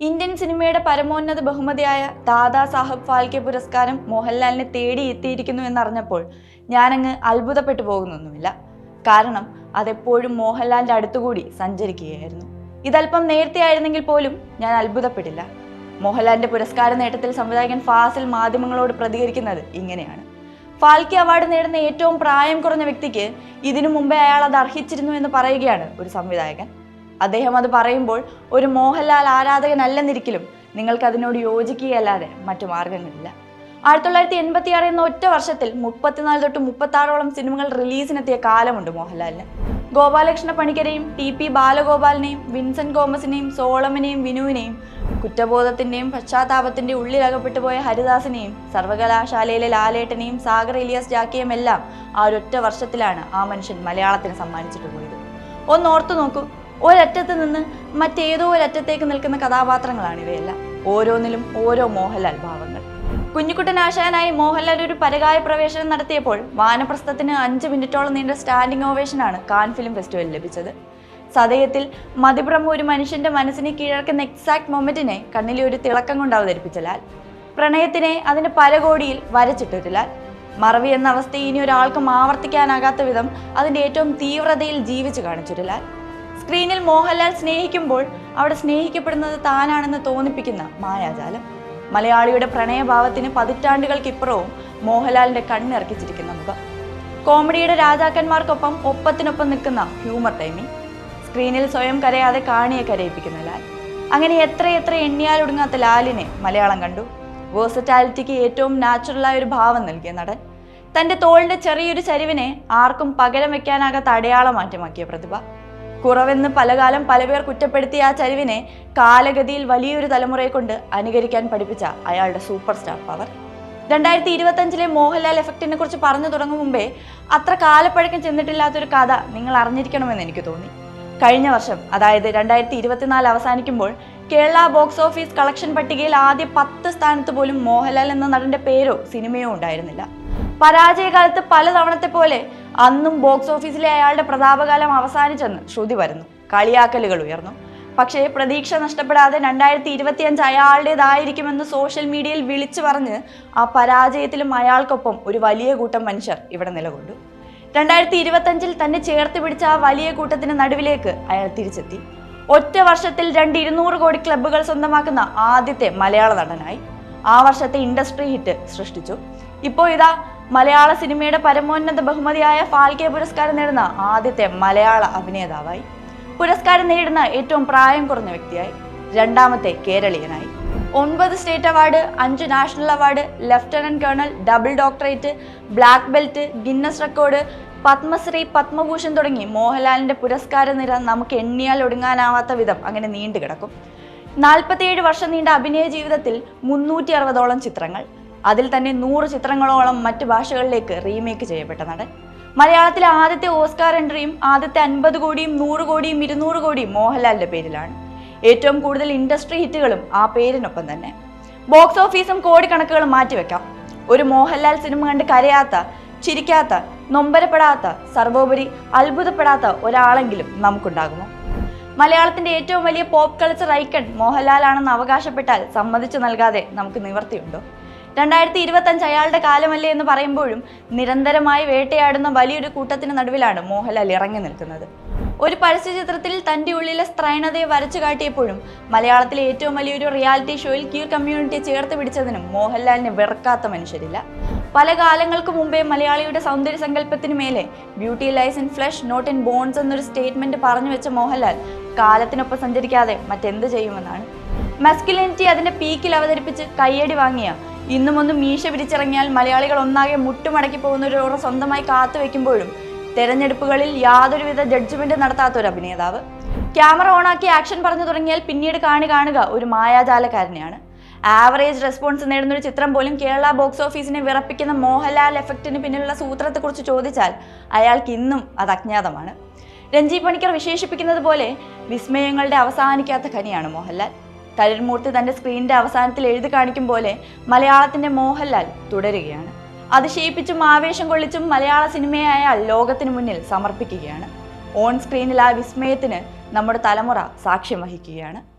Indian സിനിമയുടെ പരമോന്നത ബഹുമതിയായ ദാദാ സാഹബ് ഫാൽക്കെ പുരസ്കാരം മോഹൻലാലിനെ തേടി എത്തിയിരിക്കുന്നു എന്നറിഞ്ഞപ്പോൾ ഞാനങ്ങ് അത്ഭുതപ്പെട്ടു പോകുന്നൊന്നുമില്ല. കാരണം അതെപ്പോഴും മോഹൻലാലിന്റെ അടുത്തുകൂടി സഞ്ചരിക്കുകയായിരുന്നു. ഇതല്പം നേരത്തെയായിരുന്നെങ്കിൽ പോലും ഞാൻ അത്ഭുതപ്പെട്ടില്ല മോഹൻലാലിന്റെ പുരസ്കാര നേട്ടത്തിൽ സംവിധായകൻ ഫാസിൽ മാധ്യമങ്ങളോട് പ്രതികരിക്കുന്നത് ഇങ്ങനെയാണ്. ഫാൽക്കെ അവാർഡ് നേടുന്ന ഏറ്റവും പ്രായം കുറഞ്ഞ വ്യക്തിക്ക് ഇതിനു മുമ്പേ അയാൾ അത് അർഹിച്ചിരുന്നു എന്ന് പറയുകയാണ് ഒരു സംവിധായകൻ. അദ്ദേഹം അത് പറയുമ്പോൾ ഒരു മോഹൻലാൽ ആരാധകനല്ലെന്നിരിക്കലും നിങ്ങൾക്ക് അതിനോട് യോജിക്കുകയല്ലാതെ മറ്റു മാർഗങ്ങളില്ല. ആയിരത്തി തൊള്ളായിരത്തി എൺപത്തി ആറ് എന്ന ഒറ്റ വർഷത്തിൽ മുപ്പത്തിനാല് തൊട്ട് മുപ്പത്താറോളം സിനിമകൾ റിലീസിനെത്തിയ കാലമുണ്ട് മോഹൻലാലിന്. ഗോപാലകൃഷ്ണ പണിക്കരെയും ടി പി ബാലഗോപാലിനെയും വിൻസെന്റ് ഗോമസിനെയും സോളമനെയും വിനുവിനെയും കുറ്റബോധത്തിന്റെയും പശ്ചാത്താപത്തിന്റെ ഉള്ളിലകപ്പെട്ടു പോയ ഹരിദാസിനെയും സർവകലാശാലയിലെ ലാലേട്ടനെയും സാഗർ ഇലിയാസ് ജാക്കിയും എല്ലാം ആ ഒരൊറ്റ വർഷത്തിലാണ് ആ മനുഷ്യൻ മലയാളത്തിന് സമ്മാനിച്ചിട്ട് പോയത് ഒന്ന് ഓർത്തു നോക്കൂ ഒരറ്റത്ത് നിന്ന് മറ്റേതോ ഒരറ്റത്തേക്ക് നിൽക്കുന്ന കഥാപാത്രങ്ങളാണ് ഇവയെല്ലാം. ഓരോന്നിലും ഓരോ മോഹൻലാൽ ഭാവങ്ങൾ. കുഞ്ഞുകുട്ടൻ ആശാനായി മോഹൻലാൽ ഒരു പരകായ പ്രവേശനം നടത്തിയപ്പോൾ വാനപ്രസ്ഥത്തിന് അഞ്ച് മിനിറ്റോളം നീണ്ട സ്റ്റാൻഡിംഗ് ഓവേഷനാണ് കാൻ ഫിലിം ഫെസ്റ്റിവലിൽ ലഭിച്ചത്. സതയത്തിൽ മതിഭ്രമ ഒരു മനുഷ്യന്റെ മനസ്സിനെ കീഴടക്കുന്ന എക്സാക്ട് മൊമെന്റിനെ കണ്ണിലെ ഒരു തിളക്കം കൊണ്ട് അവതരിപ്പിച്ച ലാൽ. പ്രണയത്തിനെ അതിന്റെ പരകോടിയിൽ വരച്ചിട്ടൊരു ലാൽ. മറവി എന്ന അവസ്ഥ ഇനി ഒരാൾക്കും ആവർത്തിക്കാനാകാത്ത വിധം അതിന്റെ ഏറ്റവും തീവ്രതയിൽ ജീവിച്ചു കാണിച്ചൊരു ലാൽ. സ്ക്രീനിൽ മോഹൻലാൽ സ്നേഹിക്കുമ്പോൾ അവിടെ സ്നേഹിക്കപ്പെടുന്നത് താനാണെന്ന് തോന്നിപ്പിക്കുന്ന മായാജാലം. മലയാളിയുടെ പ്രണയഭാവത്തിന് പതിറ്റാണ്ടുകൾക്കിപ്പുറവും മോഹൻലാലിന്റെ കണ്ണിറക്കിച്ചിരിക്കുന്ന മുഖം. കോമഡിയുടെ രാജാക്കന്മാർക്കൊപ്പം ഒപ്പത്തിനൊപ്പം നിൽക്കുന്ന ഹ്യൂമർ ടൈമിംഗ് സ്ക്രീനിൽ സ്വയം കരയാതെ കാണിയെ കരയിപ്പിക്കുന്ന ലാൽ. അങ്ങനെ എത്രയെത്ര എണ്ണിയാൽ ഒടുങ്ങാത്ത ലാലിനെ മലയാളം കണ്ടു. വേഴ്സറ്റാലിറ്റിക്ക് ഏറ്റവും നാച്ചുറലായ ഒരു ഭാവം നൽകിയ നടൻ. തന്റെ തോളിന്റെ ചെറിയൊരു ചരിവിനെ ആർക്കും പകരം വെക്കാനാകാത്ത അടയാളമാറ്റമാക്കിയ പ്രതിഭ. കുറവെന്ന് പലകാലം പലപേർ കുറ്റപ്പെടുത്തിയ ആ ചരിവിനെ കാലഗതിയിൽ വലിയൊരു തലമുറയെ കൊണ്ട് അനുകരിക്കാൻ പഠിപ്പിച്ച അയാളുടെ സൂപ്പർ സ്റ്റാർ പവർ. രണ്ടായിരത്തി ഇരുപത്തഞ്ചിലെ മോഹൻലാൽ എഫക്റ്റിനെ കുറിച്ച് പറഞ്ഞു തുടങ്ങും മുമ്പേ അത്ര കാലപ്പഴക്കം ചെന്നിട്ടില്ലാത്തൊരു കഥ നിങ്ങൾ അറിഞ്ഞിരിക്കണമെന്ന് എനിക്ക് തോന്നി. കഴിഞ്ഞ വർഷം അതായത് രണ്ടായിരത്തി ഇരുപത്തിനാല് അവസാനിക്കുമ്പോൾ കേരള ബോക്സ് ഓഫീസ് കളക്ഷൻ പട്ടികയിൽ ആദ്യ പത്ത് സ്ഥാനത്ത് പോലും മോഹൻലാൽ എന്ന നടന്റെ പേരോ സിനിമയോ ഉണ്ടായിരുന്നില്ല. പരാജയകാലത്ത് പലതവണത്തെ പോലെ അന്നും ബോക്സ് ഓഫീസിലെ അയാളുടെ പ്രതാപകാലം അവസാനിച്ചെന്ന് ശ്രുതി വരുന്നു. കളിയാക്കലുകൾ ഉയർന്നു. പക്ഷേ പ്രതീക്ഷ നഷ്ടപ്പെടാതെ രണ്ടായിരത്തി ഇരുപത്തിയഞ്ച് അയാളുടേതായിരിക്കുമെന്ന് സോഷ്യൽ മീഡിയയിൽ വിളിച്ചു പറഞ്ഞ് ആ പരാജയത്തിലും അയാൾക്കൊപ്പം ഒരു വലിയ കൂട്ടം മനുഷ്യർ ഇവിടെ നിലകൊണ്ടു. രണ്ടായിരത്തി ഇരുപത്തഞ്ചിൽ തന്നെ ചേർത്ത് പിടിച്ച ആ വലിയ കൂട്ടത്തിന് നടുവിലേക്ക് അയാൾ തിരിച്ചെത്തി. ഒറ്റ വർഷത്തിൽ രണ്ട് ഇരുന്നൂറ് കോടി ക്ലബ്ബുകൾ സ്വന്തമാക്കുന്ന ആദ്യത്തെ മലയാള നടനായി. ആ വർഷത്തെ ഇൻഡസ്ട്രി ഹിറ്റ് സൃഷ്ടിച്ചു. ഇപ്പോൾ ഇതാ മലയാള സിനിമയുടെ പരമോന്നത ബഹുമതിയായ ഫാൽക്കെ പുരസ്കാരം നേടുന്ന ആദ്യത്തെ മലയാള അഭിനേതാവായി. പുരസ്കാരം നേടുന്ന ഏറ്റവും പ്രായം കുറഞ്ഞ വ്യക്തിയായി. രണ്ടാമത്തെ കേരളീയനായി. ഒൻപത് സ്റ്റേറ്റ് അവാർഡ് അഞ്ച് national award lieutenant colonel double doctorate black belt Guinness record Padmashri Padmabhushan തുടങ്ങി മോഹൻലാലിന്റെ പുരസ്കാര നിര നമുക്ക് എണ്ണിയാൽ ഒടുങ്ങാനാവാത്ത വിധം അങ്ങനെ നീണ്ടു കിടക്കും നാൽപ്പത്തിയേഴ് വർഷം നീണ്ട അഭിനയ ജീവിതത്തിൽ മുന്നൂറ്റി അറുപതോളം ചിത്രങ്ങൾ അതിൽ തന്നെ നൂറ് ചിത്രങ്ങളോളം മറ്റ് ഭാഷകളിലേക്ക് റീമേക്ക് ചെയ്യപ്പെട്ടതാണ് മലയാളത്തിലെ ആദ്യത്തെ ഓസ്കാർ എൻട്രിയും ആദ്യത്തെ അൻപത് കോടിയും നൂറ് കോടിയും ഇരുന്നൂറ് കോടിയും മോഹൻലാലിന്റെ പേരിലാണ്. ഏറ്റവും കൂടുതൽ ഇൻഡസ്ട്രി ഹിറ്റുകളും ആ പേരിനൊപ്പം തന്നെ. ബോക്സ് ഓഫീസും കോടിക്കണക്കുകളും മാറ്റിവെക്കാം. ഒരു മോഹൻലാൽ സിനിമ കണ്ട് കരയാത്ത ചിരിക്കാത്ത നൊമ്പരപ്പെടാത്ത സർവോപരി അത്ഭുതപ്പെടാത്ത ഒരാളെങ്കിലും നമുക്കുണ്ടാകുമോ? മലയാളത്തിന്റെ ഏറ്റവും വലിയ പോപ്പ് കൾച്ചർ ഐക്കൺ മോഹൻലാലാണെന്ന് അവകാശപ്പെട്ടാൽ സമ്മതിച്ചു നൽകാതെ നമുക്ക് നിവർത്തിയുണ്ടോ? രണ്ടായിരത്തി ഇരുപത്തഞ്ച് അയാളുടെ കാലമല്ലേ എന്ന് പറയുമ്പോഴും നിരന്തരമായി വേട്ടയാടുന്ന വലിയൊരു കൂട്ടത്തിന് നടുവിലാണ് മോഹൻലാൽ ഇറങ്ങി നിൽക്കുന്നത്. ഒരു പരസ്യചിത്രത്തിൽ തന്റെ ഉള്ളിലെ സ്ത്രൈണതയെ വരച്ചു കാട്ടിയപ്പോഴും മലയാളത്തിലെ ഏറ്റവും വലിയൊരു റിയാലിറ്റി ഷോയിൽ ക്യൂർ കമ്മ്യൂണിറ്റി ചേർത്ത് പിടിച്ചതിനും മോഹൻലാലിനെ വെറുക്കാത്ത മനുഷ്യരില്ല. പല കാലങ്ങൾക്ക് മുമ്പേ മലയാളിയുടെ സൗന്ദര്യ സങ്കല്പത്തിന് മേലെ beauty lies in flesh not in bones എന്നൊരു സ്റ്റേറ്റ്മെന്റ് പറഞ്ഞു വെച്ച മോഹൻലാൽ കാലത്തിനൊപ്പം സഞ്ചരിക്കാതെ മറ്റെന്ത് ചെയ്യുമെന്നാണ്. മസ്കുലിനിറ്റി അതിന്റെ പീക്കിൽ അവതരിപ്പിച്ച് കയ്യടി വാങ്ങിയ ഇന്നും ഒന്ന് മീശ പിരിച്ചിറങ്ങിയാൽ മലയാളികൾ ഒന്നാകെ മുട്ടുമടക്കി പോകുന്ന ഒരു സ്വന്തമായി കാത്തുവെക്കുമ്പോഴും തെരഞ്ഞെടുപ്പുകളിൽ യാതൊരുവിധ ജഡ്ജ്മെന്റ് നടത്താത്ത ഒരു അഭിനേതാവ്. ക്യാമറ ഓണാക്കി ആക്ഷൻ പറഞ്ഞു തുടങ്ങിയാൽ പിന്നീട് കാണി കാണുക ഒരു മായാജാലക്കാരനെയാണ്. ആവറേജ് റെസ്പോൺസ് നേടുന്ന ഒരു ചിത്രം പോലും കേരള ബോക്സ് ഓഫീസിനെ വിറപ്പിക്കുന്ന മോഹൻലാൽ എഫക്റ്റിന് പിന്നിലുള്ള സൂത്രത്തെക്കുറിച്ച് ചോദിച്ചാൽ അയാൾക്ക് ഇന്നും അത് അജ്ഞാതമാണ്. രഞ്ജി പണിക്കർ വിശേഷിപ്പിക്കുന്നത് പോലെ വിസ്മയങ്ങളുടെ അവസാനിക്കാത്ത ഖനിയാണ് മോഹൻലാൽ. തരുൺമൂർത്തി തന്റെ സ്ക്രീനിന്റെ അവസാനത്തിൽ എഴുതി കാണിക്കും പോലെ മലയാളത്തിന്റെ മോഹൻലാൽ തുടരുകയാണ്. അതിശയിപ്പിച്ചും ആവേശം കൊള്ളിച്ചും മലയാള സിനിമയെ അയാൾ ലോകത്തിന് മുന്നിൽ സമർപ്പിക്കുകയാണ്. ഓൺ സ്ക്രീനിൽ ആ വിസ്മയത്തിന് നമ്മുടെ തലമുറ സാക്ഷ്യം വഹിക്കുകയാണ്.